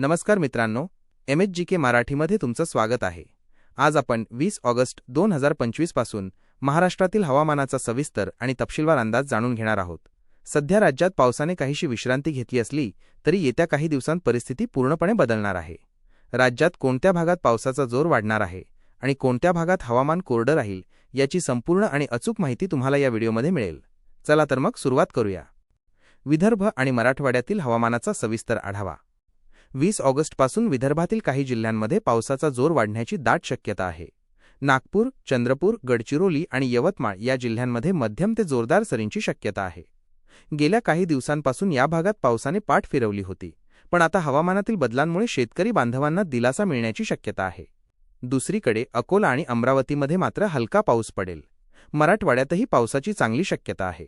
नमस्कार मित्रांनो M H G के मराठीमध्ये तुमचं स्वागत आहे. आज आपण वीस ऑगस्ट दोन हजार पंचवीसपासून महाराष्ट्रातील हवामानाचा सविस्तर आणि तपशीलवार अंदाज जाणून घेणार आहोत. सध्या राज्यात पावसाने काहीशी विश्रांती घेतली असली तरी येत्या काही दिवसांत परिस्थिती पूर्णपणे बदलणार आहे. राज्यात कोणत्या भागात पावसाचा जोर वाढणार आहे आणि कोणत्या भागात हवामान कोरडं राहील याची संपूर्ण आणि अचूक माहिती तुम्हाला या व्हिडिओमध्ये मिळेल. चला तर मग सुरुवात करूया. विदर्भ आणि मराठवाड्यातील हवामानाचा सविस्तर आढावा. वीस ऑगस्टपासून विदर्भातील काही जिल्ह्यांमध्ये पावसाचा जोर वाढण्याची दाट शक्यता आहे. नागपूर चंद्रपूर गडचिरोली आणि यवतमाळ या जिल्ह्यांमध्ये मध्यम ते जोरदार सरींची शक्यता आहे. गेल्या काही दिवसांपासून या भागात पावसाने पाठ फिरवली होती पण आता हवामानातील बदलांमुळे शेतकरी बांधवांना दिलासा मिळण्याची शक्यता आहे. दुसरीकडे अकोला आणि अमरावतीमध्ये मात्र हलका पाऊस पडेल. मराठवाड्यातही पावसाची चांगली शक्यता आहे.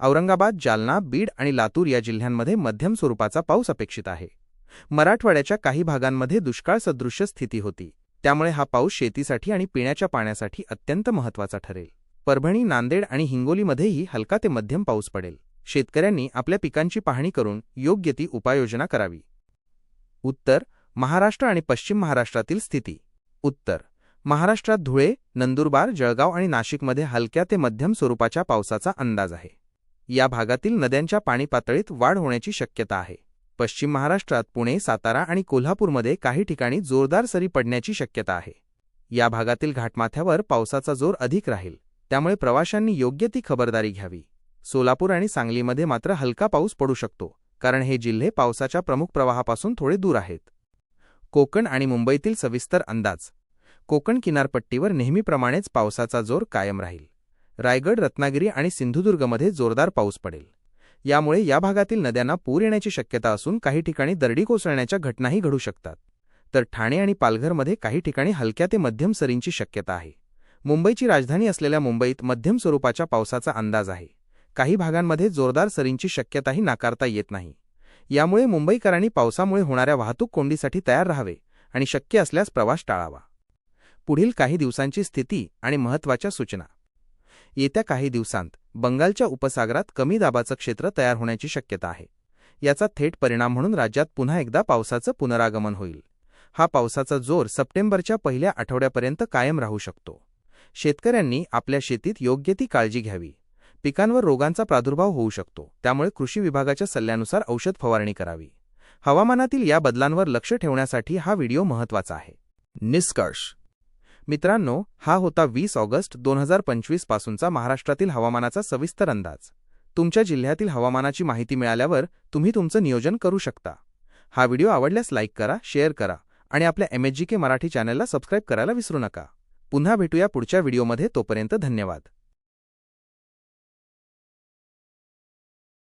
औरंगाबाद जालना बीड आणि लातूर या जिल्ह्यांमध्ये मध्यम स्वरूपाचा पाऊस अपेक्षित आहे. मराठवाड्याच्या काही भागांमध्ये दुष्काळ सदृश्य स्थिती होती. त्यामुळे हा पाऊस शेतीसाठी आणि पिण्याच्या पाण्यासाठी अत्यंत महत्त्वाचा ठरेल. परभणी नांदेड आणि हिंगोलीमध्येही हलका ते मध्यम पाऊस पडेल. शेतकऱ्यांनी आपल्या पिकांची पाहणी करून योग्य ती उपाययोजना करावी. उत्तर महाराष्ट्र आणि पश्चिम महाराष्ट्रातील स्थिती. उत्तर महाराष्ट्रात धुळे नंदुरबार जळगाव आणि नाशिकमध्ये हलक्या ते मध्यम स्वरूपाच्या पावसाचा अंदाज आहे. या भागातील नद्यांच्या पाणी पातळीत वाढ होण्याची शक्यता आहे. पश्चिम महाराष्ट्रात पुणे सातारा आणि कोल्हापूरमध्ये काही ठिकाणी जोरदार सरी पडण्याची शक्यता आहे. या भागातील घाटमाथ्यावर पावसाचा जोर अधिक राहील त्यामुळे प्रवाशांनी योग्य ती खबरदारी घ्यावी. सोलापूर आणि सांगलीमध्ये मात्र हलका पाऊस पडू शकतो कारण हे जिल्हे पावसाच्या प्रमुख प्रवाहापासून थोडे दूर आहेत. कोकण आणि मुंबईतील सविस्तर अंदाज. कोकण किनारपट्टीवर नेहमीप्रमाणेच पावसाचा जोर कायम राहील. रायगड रत्नागिरी आणि सिंधुदुर्गमध्ये जोरदार पाऊस पडेल. यामुळे या भागातील नद्यांना पूर येण्याची शक्यता असून काही ठिकाणी दरडी कोसळण्याच्या घटनाही घडू शकतात. तर ठाणे आणि पालघरमध्ये काही ठिकाणी हलक्या ते मध्यम सरींची शक्यता आहे. मुंबईची राजधानी असलेल्या मुंबईत मध्यम स्वरूपाच्या पावसाचा अंदाज आहे. काही भागांमध्ये जोरदार सरींची शक्यताही नाकारता येत नाही. यामुळे मुंबईकरांनी पावसामुळे होणाऱ्या वाहतूक कोंडीसाठी तयार राहावे आणि शक्य असल्यास प्रवास टाळावा. पुढील काही दिवसांची स्थिती आणि महत्त्वाच्या सूचना. येत्या काही दिवसांत बंगालच्या उपसागरात कमी दाबाचं क्षेत्र तयार होण्याची शक्यता आहे. याचा थेट परिणाम म्हणून राज्यात पुन्हा एकदा पावसाचं पुनरागमन होईल. हा पावसाचा जोर सप्टेंबरच्या पहिल्या आठवड्यापर्यंत कायम राहू शकतो. शेतकऱ्यांनी आपल्या शेतीत योग्य ती काळजी घ्यावी. पिकांवर रोगांचा प्रादुर्भाव होऊ शकतो त्यामुळे कृषी विभागाच्या सल्ल्यानुसार औषध फवारणी करावी. हवामानातील या बदलांवर लक्ष ठेवण्यासाठी हा व्हिडिओ महत्त्वाचा आहे. निष्कर्ष मित्रांनो हा होता वीस ऑगस्ट दोन हजार पंचवीस पासूनचा महाराष्ट्रातील हवामानाचा सविस्तर अंदाज. तुमच्या जिल्ह्यातील हवामानाची माहिती मिळाल्यावर तुम्ही तुमचं नियोजन करू शकता. हा व्हिडिओ आवडल्यास लाईक करा शेअर करा आणि आपल्या एमएचजी के मराठी चॅनलला सबस्क्राईब करायला विसरू नका. पुन्हा भेटूया पुढच्या व्हिडिओमध्ये तोपर्यंत धन्यवाद.